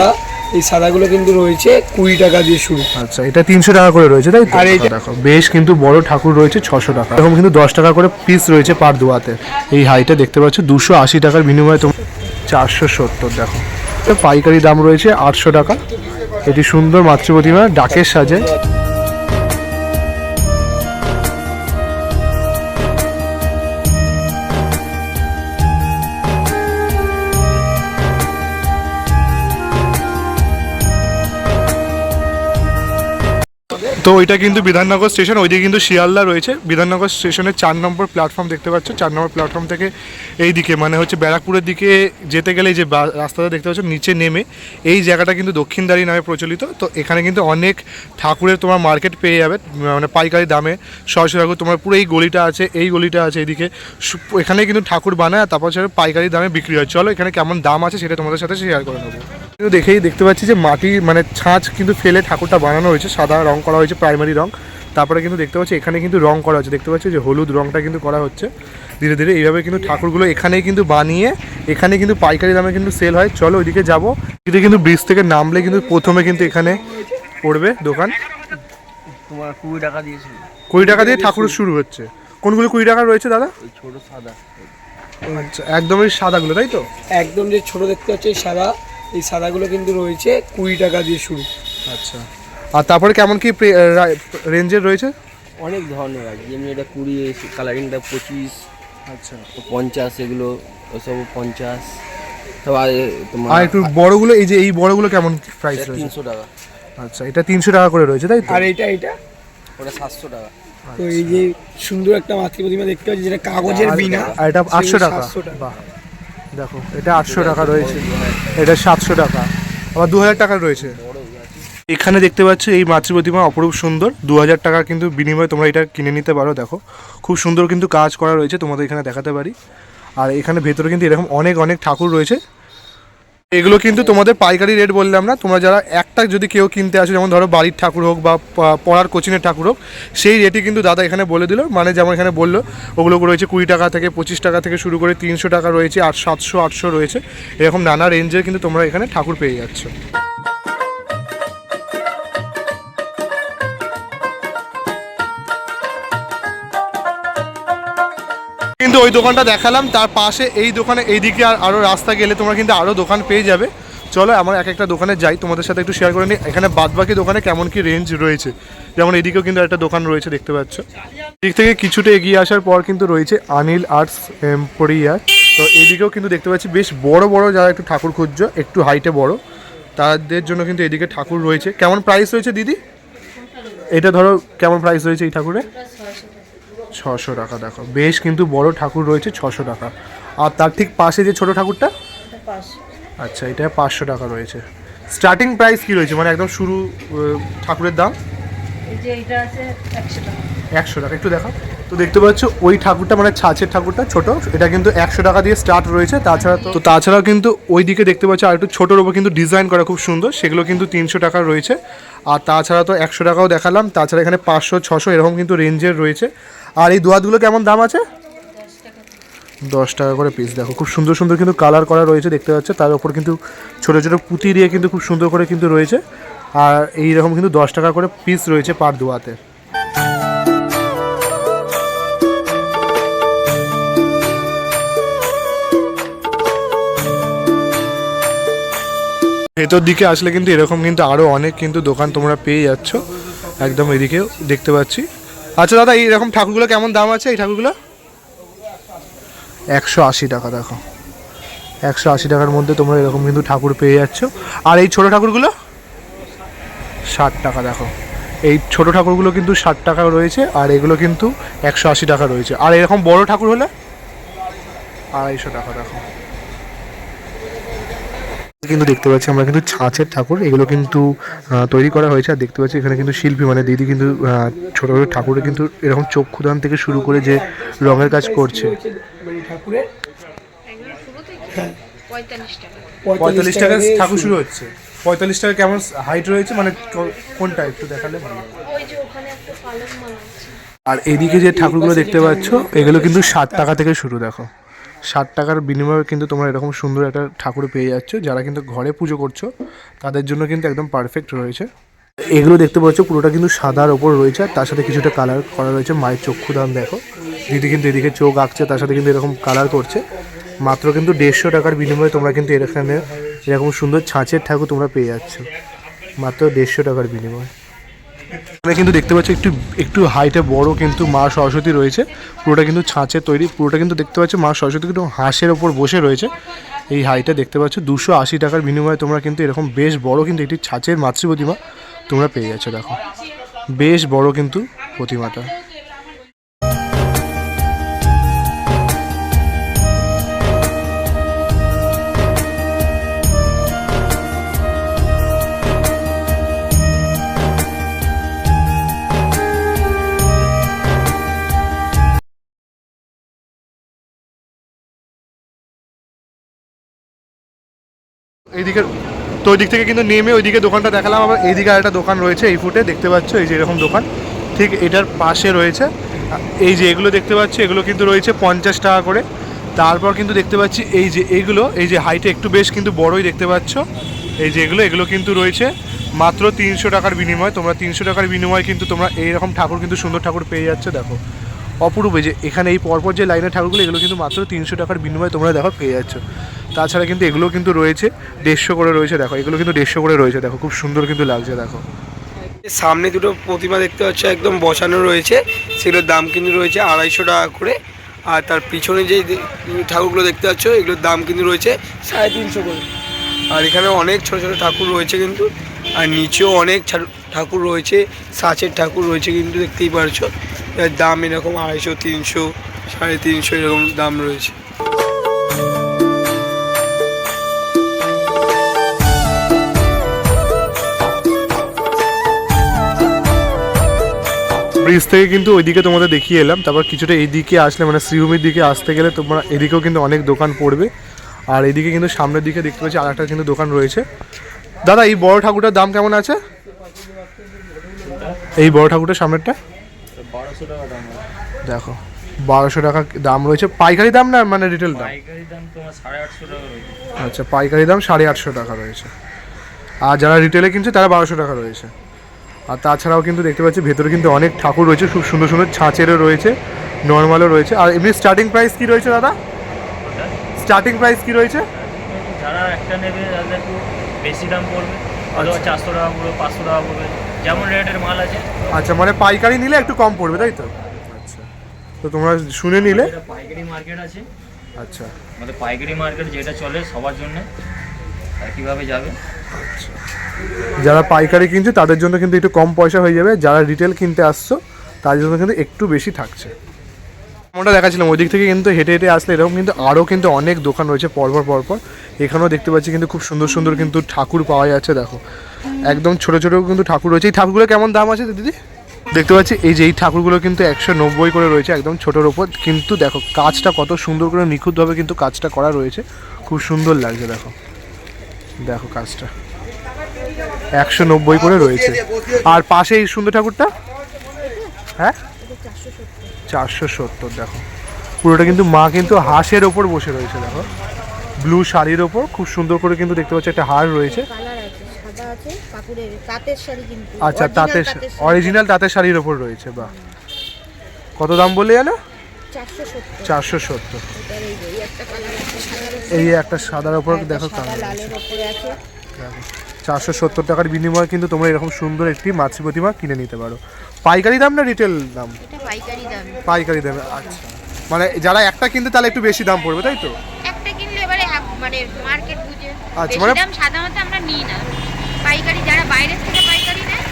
সাদা এই সাদাগুলো কিন্তু রয়েছে কুড়ি টাকা দিয়ে শুরু। আচ্ছা এটা তিনশো টাকা করে রয়েছে তাই? আর এইটা- দেখো বেশ কিন্তু বড় ঠাকুর রয়েছে ছশো টাকা। এরকম কিন্তু দশ টাকা করে পিস রয়েছে পার দোয়াতে। এই হাইটা দেখতে পাচ্ছ দুশো আশি টাকার বিনিময়ে তোমার চারশো সত্তর দেখো। পাইকারি দাম রয়েছে আটশো টাকা। এটি সুন্দর মাতৃ প্রতিমা ডাকের সাজে। তো ওইটা কিন্তু বিধাননগর স্টেশন, ওইদিকে কিন্তু শিয়ালদা রয়েছে। বিধাননগর স্টেশনের চার নম্বর প্ল্যাটফর্ম দেখতে পাচ্ছ। চার নম্বর প্ল্যাটফর্ম থেকে এই দিকে মানে হচ্ছে ব্যারাকপুরের দিকে যেতে গেলে যে রাস্তাটা দেখতে পাচ্ছ, নিচে নেমে এই জায়গাটা কিন্তু দক্ষিণদারি নামে প্রচলিত। তো এখানে কিন্তু অনেক ঠাকুরের তোমার মার্কেট পেয়ে যাবে মানে পাইকারি দামে। সরাসরি ঠাকুর, তোমার পুরো এই গলিটা আছে, এই গলিটা আছে এইদিকে। এখানে কিন্তু ঠাকুর বানায় তারপর সেটা পাইকারি দামে বিক্রি হয়। চলো এখানে কেমন দাম আছে সেটা তোমাদের সাথে শেয়ার করে নেব। কিন্তু দেখেই দেখতে পাচ্ছি যে মাটি মানে ছাঁচ কিন্তু ফেলে ঠাকুরটা বানানো হয়েছে, সাদা রং করা হয়েছে প্রাইমারি রং। তারপরে কিন্তু দেখতে পাচ্ছি এখানে কিন্তু রং করা হচ্ছে। দেখতে পাচ্ছি যে হলুদ রংটা কিন্তু করা হচ্ছে। ধীরে ধীরে এইভাবে কিন্তু ঠাকুরগুলো এখানেই কিন্তু বানিয়ে এখানে কিন্তু পাইকারি দামে কিন্তু সেল হয়। চলো ওইদিকে যাব। এদিকে কিন্তু ব্রিজ থেকে নামলে কিন্তু প্রথমে কিন্তু এখানে পড়বে দোকান। তোমার কুড়ি টাকা দিয়েছিল। কুড়ি টাকা দিয়ে ঠাকুর শুরু হচ্ছে। কোনগুলো কুড়ি টাকা রয়েছে দাদা? ওই ছোট সাদা। আচ্ছা একদমই সাদাগুলো তাই তো? একদম যে ছোট দেখতে হচ্ছে এই সাদা এই সাদাগুলো কিন্তু রয়েছে কুড়ি টাকা দিয়ে শুরু। আচ্ছা। আর তারপরে কেমন কি রেঞ্জের রয়েছে? অনেক ধরনের আছে যেমনি এটা কুড়ি কালারিংটা পঁচিশ আচ্ছা। পঞ্চাশ এগুলো ওসব পঞ্চাশ। সব আর একটু বড়গুলো এই যে এই বড়গুলো কেমন প্রাইস রয়েছে? তিনশো টাকা। আচ্ছা এটা তিনশো টাকা করে রয়েছে তাই আর এটা এটা? ওটা সাতশো টাকা। তো এই যে সুন্দর একটা মাতৃ প্রতিমা দেখতে পাচ্ছি যেটা কাগজের বিনা আর এটা আটশো টাকা। 700 টাকা। বাহ। দেখো এটা আটশো টাকা রয়েছে। এটা সাতশো টাকা। আবার দু হাজার টাকার রয়েছে। এখানে দেখতে পাচ্ছ এই মাতৃ প্রতিমা অপরূপ সুন্দর। দু হাজার টাকার কিন্তু বিনিময়ে তোমরা এটা কিনে নিতে পারো, দেখো। খুব সুন্দর কিন্তু কাজ করা রয়েছে, তোমাদের এখানে দেখাতে পারি। আর এখানে ভেতরে কিন্তু এরকম অনেক অনেক ঠাকুর রয়েছে। এগুলো কিন্তু তোমাদের পাইকারি রেট বললাম না, তোমরা যারা একটা যদি কেউ কিনতে আসো, যেমন ধরো বাড়ির ঠাকুর হোক বা পড়ার কোচিংয়ের ঠাকুর হোক, সেই রেটই কিন্তু দাদা এখানে বলে দিল। মানে যেমন এখানে বলল, ওগুলো রয়েছে কুড়ি টাকা থেকে পঁচিশ টাকা থেকে শুরু করে তিনশো টাকা রয়েছে, আর সাতশো, আটশো রয়েছে। এরকম নানা রেঞ্জের কিন্তু তোমরা এখানে ঠাকুর পেয়ে যাচ্ছ। কিন্তু ওই দোকানটা দেখালাম, তার পাশে এই দোকানে এইদিকে আর আরও রাস্তা গেলে তোমরা কিন্তু আরও দোকান পেয়ে যাবে। চলো, আমরা এক একটা দোকানে যাই, তোমাদের সাথে একটু শেয়ার করে নিই। এখানে বাদবাকি দোকানে কেমন কি রেঞ্জ রয়েছে। যেমন এদিকেও কিন্তু একটা দোকান রয়েছে, দেখতে পাচ্ছ। দিক থেকে কিছুটা এগিয়ে আসার পর কিন্তু রয়েছে আনিল আর্টস এম্পোরিয়ার তো এদিকেও কিন্তু দেখতে পাচ্ছি, বেশ বড় বড় যারা একটু ঠাকুর খুঁজছো, একটু হাইটে বড়, তাদের জন্য কিন্তু এদিকে ঠাকুর রয়েছে। কেমন প্রাইস রয়েছে দিদি? এটা ধরো, কেমন প্রাইস রয়েছে এই ঠাকুরের? ছশো টাকা দেখো। বেশ কিন্তু বড় ঠাকুর রয়েছে ছশো টাকা। আর তার ঠিক পাশে যে ছোট ঠাকুরটা? আচ্ছা এটা পাঁচশো টাকা রয়েছে। স্টার্টিং প্রাইস কি রয়েছে? মানে একদম শুরু ঠাকুরের দাম? এটা একশো টাকা। একশো টাকা। একটু দেখো তো দেখতে পাচ্ছ, ওই ঠাকুরটা মানে ছাঁচের ঠাকুরটা ছোট, এটা কিন্তু একশো টাকা দিয়ে স্টার্ট রয়েছে। তাছাড়া তো তাছাড়াও কিন্তু ওই দিকে দেখতে পাচ্ছ, আর একটু ছোটোর ওপর কিন্তু ডিজাইন করা খুব সুন্দর, সেগুলো কিন্তু তিনশো টাকা রয়েছে। আর তাছাড়া তো একশো টাকাও দেখালাম, তাছাড়া এখানে পাঁচশো, ছশো, এরকম কিন্তু রেঞ্জের রয়েছে। আর এই দোয়াতগুলো কেমন দাম আছে? দশ টাকা করে পিস দেখো, খুব সুন্দর সুন্দর কিন্তু কালার করা রয়েছে, দেখতে পাচ্ছ, তার উপর কিন্তু ছোটো ছোটো পুঁতি দিয়ে কিন্তু খুব সুন্দর করে কিন্তু রয়েছে। আর এই রকম কিন্তু দশ টাকা করে পিস রয়েছে পার দোয়াতে ভেতর দিকে আসলে কিন্তু এরকম কিন্তু আরও অনেক কিন্তু দোকান তোমরা পেয়ে যাচ্ছ। একদম এদিকেও দেখতে পাচ্ছি। আচ্ছা দাদা, এই এরকম ঠাকুরগুলো কেমন দাম আছে এই ঠাকুরগুলো? একশো আশি টাকা, দেখো। একশো আশি টাকার মধ্যে তোমরা এরকম কিন্তু ঠাকুর পেয়ে যাচ্ছ। আর এই ছোট ঠাকুরগুলো? ষাট টাকা, দেখো। এই ছোট ঠাকুরগুলো কিন্তু ষাট টাকা রয়েছে আর এগুলো কিন্তু একশো আশি টাকা রয়েছে। আর এরকম বড় ঠাকুর হলে? আড়াইশো টাকা, দেখো। কিন্তু দেখতে পাচ্ছি আমরা কিন্তু ছাঁচের ঠাকুর। এগুলো কিন্তু আহ, তৈরি করা হয়েছে। আর দেখতে পাচ্ছি এখানে কিন্তু শিল্পী মানে দিদি কিন্তু আহ, ছোট ছোট ঠাকুরের কিন্তু এরকম চক্ষুদান থেকে শুরু করে যে রঙের কাজ করছে। পঁয়তাল্লিশ টাকা ঠাকুর শুরু। হচ্ছে। পঁয়তাল্লিশ টাকা কেমন হাইট রয়েছে? মানে কোনটা একটু দেখালে ভালো। ওই যে ওখানে একটা পালক মালা আছে। আর এদিকে যে ঠাকুরগুলো দেখতে পাচ্ছ এগুলো কিন্তু ষাট টাকা থেকে শুরু দেখো। ষাট টাকার বিনিময়ে কিন্তু তোমরা এরকম সুন্দর একটা ঠাকুর পেয়ে যাচ্ছ, যারা কিন্তু ঘরে পুজো করছ, তাদের জন্য কিন্তু একদম পারফেক্ট রয়েছে। এগুলো দেখতে পাচ্ছ, পুরোটা কিন্তু সাদার ওপর রয়েছে, আর তার সাথে কিছুটা কালার করা রয়েছে, মায়ের চক্ষু দাম দেখো। দিদি কিন্তু এদিকে চোখ আঁকছে, তার সাথে কিন্তু এরকম কালার করছে। মাত্র কিন্তু দেড়শো টাকার বিনিময়ে তোমরা কিন্তু এখানে এরকম সুন্দর ছাঁচের ঠাকুর তোমরা পেয়ে যাচ্ছ। মাত্র দেড়শো টাকার বিনিময়ে। এখানে কিন্তু দেখতে পাচ্ছ একটু একটু হাইটে বড় কিন্তু মা সরস্বতী রয়েছে। পুরোটা কিন্তু ছাঁচে তৈরি, পুরোটা কিন্তু দেখতে পাচ্ছ মা সরস্বতী কিন্তু হাঁসের ওপর বসে রয়েছে। এই হাইটে দেখতে পাচ্ছ দুশো আশি টাকার বিনিময়ে তোমরা কিন্তু এরকম বেশ বড় কিন্তু একটি ছাঁচের মাতৃ প্রতিমা তোমরা পেয়ে যাচ্ছ, দেখো। বেশ বড় কিন্তু প্রতিমাটা। এইদিকে তো ওই দিক থেকে কিন্তু নেমে ওইদিকে দোকানটা দেখালাম, আবার এইদিকে একটা দোকান রয়েছে এই ফুটে, দেখতে পাচ্ছ এই যে এরকম দোকান। ঠিক এটার পাশে রয়েছে। এই যে এগুলো দেখতে পাচ্ছি, এগুলো কিন্তু রয়েছে পঞ্চাশ টাকা করে। তারপর কিন্তু দেখতে পাচ্ছি এই যে এইগুলো এই যে হাইটে একটু বেশ কিন্তু বড়ই দেখতে পাচ্ছ। এই যে এগুলো এগুলো কিন্তু রয়েছে মাত্র তিনশো টাকার বিনিময়। তোমরা তিনশো টাকার বিনিময়ে কিন্তু তোমরা এইরকম ঠাকুর কিন্তু সুন্দর ঠাকুর পেয়ে যাচ্ছ, দেখো। অপরূপ যে এখানে এই পরপর যে লাইনের ঠাকুরগুলো, এগুলো কিন্তু মাত্র তিনশো টাকার বিনিময়ে তোমরা, দেখো, পেয়ে যাচ্ছ। তাছাড়া কিন্তু এগুলো কিন্তু রয়েছে, দেড়শো করে রয়েছে, দেখো, এগুলো কিন্তু দেড়শো করে রয়েছে, দেখো, খুব সুন্দর কিন্তু লাগছে, দেখো। সামনে দুটো প্রতিমা দেখতে পাচ্ছ, একদম বসানো রয়েছে, সেগুলোর দাম কিন্তু রয়েছে আড়াইশো টাকা করে, আর তার পিছনে যে ঠাকুরগুলো দেখতে পাচ্ছ, এগুলোর দাম কিন্তু রয়েছে সাড়ে তিনশো করে। আর এখানে অনেক ছোট ছোট ঠাকুর রয়েছে কিন্তু, আর নিচেও অনেক ঠাকুর রয়েছে, সাঁচের ঠাকুর রয়েছে কিন্তু দেখতেই পারছ দাম এরকম আড়াইশো, তিনশো, সাড়ে তিনশো এরকম দাম রয়েছে। ব্রিজ থেকে কিন্তু ওইদিকে তোমাদের দেখিয়ে এলাম। তারপর কিছুটা এইদিকে আসলে মানে শ্রীভূমির দিকে আসতে গেলে তোমরা এদিকেও কিন্তু অনেক দোকান পড়বে। আর এদিকে কিন্তু সামনের দিকে দেখতে পাচ্ছি আর একটা কিন্তু দোকান রয়েছে। দাদা এই বড় ঠাকুরটার দাম কেমন আছে? এই বড় ঠাকুরটার সামনেরটা? দেখো বারোশো টাকা দাম রয়েছে। পাইকারি দাম না মানে রিটেল দাম? আচ্ছা পাইকারি দাম সাড়ে আটশো টাকা রয়েছে। আর যারা রিটেলে কিনছে তারা বারোশো টাকা রয়েছে। আর তাছাড়াও কিন্তু দেখতে পাচ্ছি ভেতরে কিন্তু অনেক ঠাকুর রয়েছে খুব সুন্দর সুন্দর ছাঁচেরও রয়েছে নর্মালও রয়েছে। আর এমনি স্টার্টিং প্রাইস কি রয়েছে দাদা? স্টার্টিং প্রাইস কি রয়েছে? যারা একটা নেবে তাদের একটু বেশি দাম পড়বে। অথবা চারশো টাকা পড়বে পাঁচশো টাকা পড়বে যেমন রেটের মাল আছে। আচ্ছা মানে পাইকারি নিলে একটু কম পড়বে তাই তো? আচ্ছা তো তোমরা শুনে নিলে। পাইকারি মার্কেট আছে আচ্ছা। আমাদের পাইকারি মার্কেট যেটা চলে সবার জন্য একইভাবে যাবে? যারা পাইকারি কিনছে, তাদের জন্য কিন্তু একটু কম পয়সা হয়ে যাবে। যারা রিটেল কিনতে আসছো, তাদের জন্য কিন্তু একটু বেশি থাকছে। আমরা দেখাচ্ছিলাম ওই দিক থেকে কিন্তু হেঁটে হেঁটে আসলে এরকম কিন্তু আরও কিন্তু অনেক দোকান রয়েছে পরপর পরপর। এখানেও দেখতে পাচ্ছি কিন্তু খুব সুন্দর সুন্দর কিন্তু ঠাকুর পাওয়া যাচ্ছে, দেখো। একদম ছোট ছোট কিন্তু ঠাকুর রয়েছে। এই ঠাকুরগুলো কেমন দাম আছে দিদি? দেখতে পাচ্ছি, এই যে এই ঠাকুরগুলো কিন্তু একশো নব্বই করে রয়েছে একদম ছোটোর ওপর। কিন্তু দেখো, কাজটা কত সুন্দর করে নিখুঁতভাবে কিন্তু কাজটা করা রয়েছে। খুব সুন্দর লাগছে, দেখো। দেখো কাজটা। একশো নব্বই করে রয়েছে। আর পাশে এই সুন্দর ঠাকুরটা? হ্যাঁ? চারশো সত্তর, দেখো। পুরোটা কিন্তু মা কিন্তু হাঁসের ওপর বসে রয়েছে, দেখো। ব্লু শাড়ির ওপর, খুব সুন্দর করে কিন্তু দেখতে পাচ্ছি একটা হার রয়েছে। আচ্ছা তাঁতের অরিজিনাল তাঁতের শাড়ির ওপর রয়েছে, বাহ। কত দাম বললে জানো চারশো সত্তর। এই একটা সাদার ওপর দেখো কালার চারশো সত্তর টাকার বিনিময়ে কিন্তু তোমরা এরকম সুন্দর একটি মাতৃ প্রতিমা কিনে নিতে পারো। পাইকারি দাম না রিটেল দাম? পাইকারি দামে। পাইকারি দামে আচ্ছা। মানে যারা একটা কিনতে তাহলে একটু বেশি দাম পড়বে তাই তো? একটা কিনলে এবারে মানে মার্কেট বুঝে। আচ্ছা, মানে- দাম সাধারণত আমরা নিই না। পাইকারি যারা বাইরের থেকে পাইকারি নেয়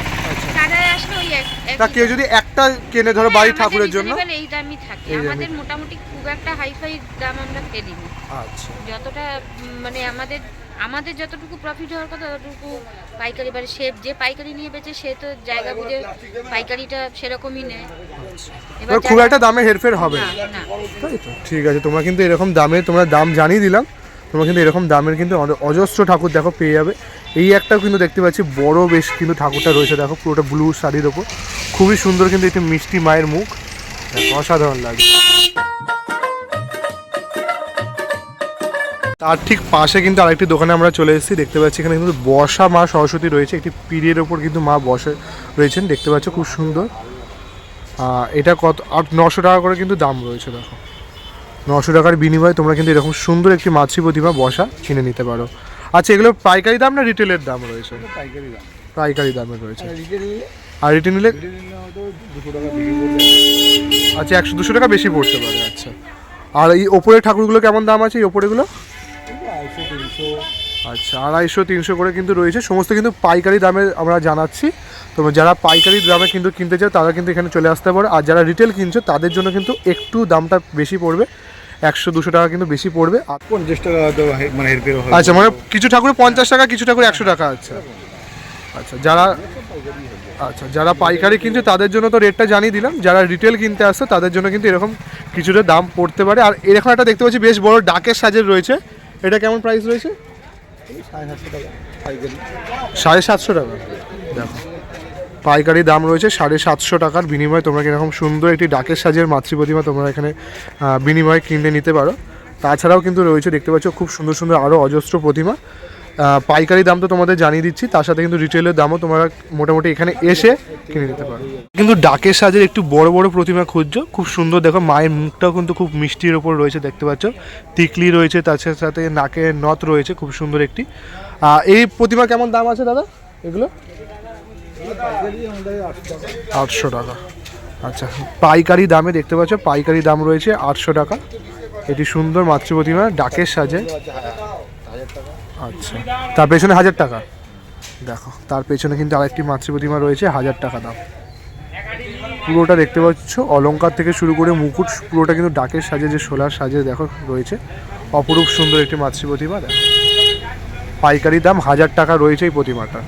তারা আসলে ওই তা কেউ যদি একটা কেনে ধরো বাড়ির ঠাকুরের জন্য? এই দামই থাকে। আমাদের মোটামুটি খুব একটা হাইফাই দাম আমরা ফেলি আচ্ছা। যতটা মানে আমাদের আমাদের যতটুকু প্রফিট হওয়ার কথা ততটুকু পাইকারি বারে সে যে পাইকারি নিয়ে বেচে সে তো জায়গা বুঝে পাইকারিটা সেরকমই নেয়। এবার খুব একটা দামে হেরফের হবে। তাই তো? ঠিক আছে তোমরা কিন্তু এরকম দামে তোমরা দাম জানিয়ে দিলাম। তোমরা কিন্তু এরকম দামের কিন্তু অজ- অজস্র ঠাকুর দেখো পেয়ে যাবে। এই একটাও কিন্তু দেখতে পাচ্ছি বড় বেশ কিন্তু ঠাকুরটা রয়েছে দেখো পুরোটা ব্লু শাড়ির ওপর। খুবই সুন্দর কিন্তু একটি মিষ্টি মায়ের মুখ। অসাধারণ লাগে তার ঠিক পাশে কিন্তু আরেকটি দোকানে আমরা চলে এসেছি। দেখতে পাচ্ছি এখানে কিন্তু বসা মা সরস্বতী রয়েছে। একটি পিড়ির ওপর কিন্তু মা বসে রয়েছেন। দেখতে পাচ্ছ খুব সুন্দর। এটা কত আর নশো টাকা করে কিন্তু দাম রয়েছে দেখো। নশো টাকার বিনিময়ে তোমরা কিন্তু এরকম সুন্দর একটি মাতৃ প্রতিমা বসা কিনে নিতে পারো। আচ্ছা এগুলো পাইকারি দাম না রিটেলের দাম রয়েছে? পাইকারি দাম। পাইকারি দামে রয়েছে। আর রিটেল নিলে? আচ্ছা একশো দুশো টাকা বেশি পড়তে পারে আচ্ছা। আর এই ওপরের ঠাকুরগুলো কেমন দাম আছে এই ওপরেগুলো? আড়াইশো তিনশো। আচ্ছা আড়াইশো তিনশো করে কিন্তু রয়েছে। সমস্ত কিন্তু পাইকারি দামে আমরা জানাচ্ছি। তো যারা পাইকারি দামে কিন্তু কিনতে চাও তারা কিন্তু এখানে চলে আসতে পারে। আর যারা রিটেল কিনছে তাদের জন্য কিন্তু একটু দামটা বেশি পড়বে। একশো দুশো টাকা কিন্তু বেশি পড়বে। পঞ্চাশ টাকা মানে আচ্ছা মানে কিছু ঠাকুরে পঞ্চাশ টাকা কিছু ঠাকুর একশো টাকা আচ্ছা। আচ্ছা যারা আচ্ছা যারা পাইকারি কিনছে তাদের জন্য তো রেটটা জানিয়ে দিলাম। যারা রিটেল কিনতে আসছে তাদের জন্য কিন্তু এরকম কিছুটা দাম পড়তে পারে। আর এরকম একটা দেখতে পাচ্ছি বেশ বড় ডাকের সাজের রয়েছে। এটা কেমন প্রাইস রয়েছে? সাড়ে সাতশো টাকা দেখো পাইকারি দাম রয়েছে সাড়ে সাতশো টাকার বিনিময়ে তোমরা এরকম সুন্দর একটি ডাকের সাজের মাতৃ প্রতিমা তোমরা এখানে বিনিময়ে কিনে নিতে পারো। তাছাড়াও কিন্তু রয়েছে দেখতে পাচ্ছ খুব সুন্দর সুন্দর আরও অজস্র প্রতিমা। পাইকারি দাম তো তোমাদের জানিয়ে দিচ্ছি, তার সাথে কিন্তু রিটেলের দামও তোমরা মোটামুটি এখানে এসে কিনে নিতে পারো। কিন্তু ডাকের সাজের একটু বড় বড় প্রতিমা খুঁজছো, খুব সুন্দর দেখো, মায়ের মুখটাও কিন্তু খুব মিষ্টির ওপর রয়েছে, দেখতে পাচ্ছ। টিকলি রয়েছে, তার সাথে নাকের নথ রয়েছে, খুব সুন্দর একটি। এই প্রতিমা কেমন দাম আছে দাদা? এগুলো? আটশো টাকা। আচ্ছা পাইকারি দামে দেখতে পাচ্ছ, পাইকারি দাম রয়েছে আটশো টাকা। এটি সুন্দর মাতৃ প্রতিমা, ডাকের সাজে। আচ্ছা। তার পেছনে হাজার টাকা। দেখো, তার পেছনে কিন্তু আরেকটি মাতৃ প্রতিমা রয়েছে, হাজার টাকা দাম। পুরোটা দেখতে পাচ্ছ অলঙ্কার থেকে শুরু করে মুকুট, পুরোটা কিন্তু ডাকের সাজে, যে সোলার সাজে, দেখো, রয়েছে। অপরূপ সুন্দর একটি মাতৃ প্রতিমা দেখো। পাইকারি দাম হাজার টাকা রয়েছে এই প্রতিমাটা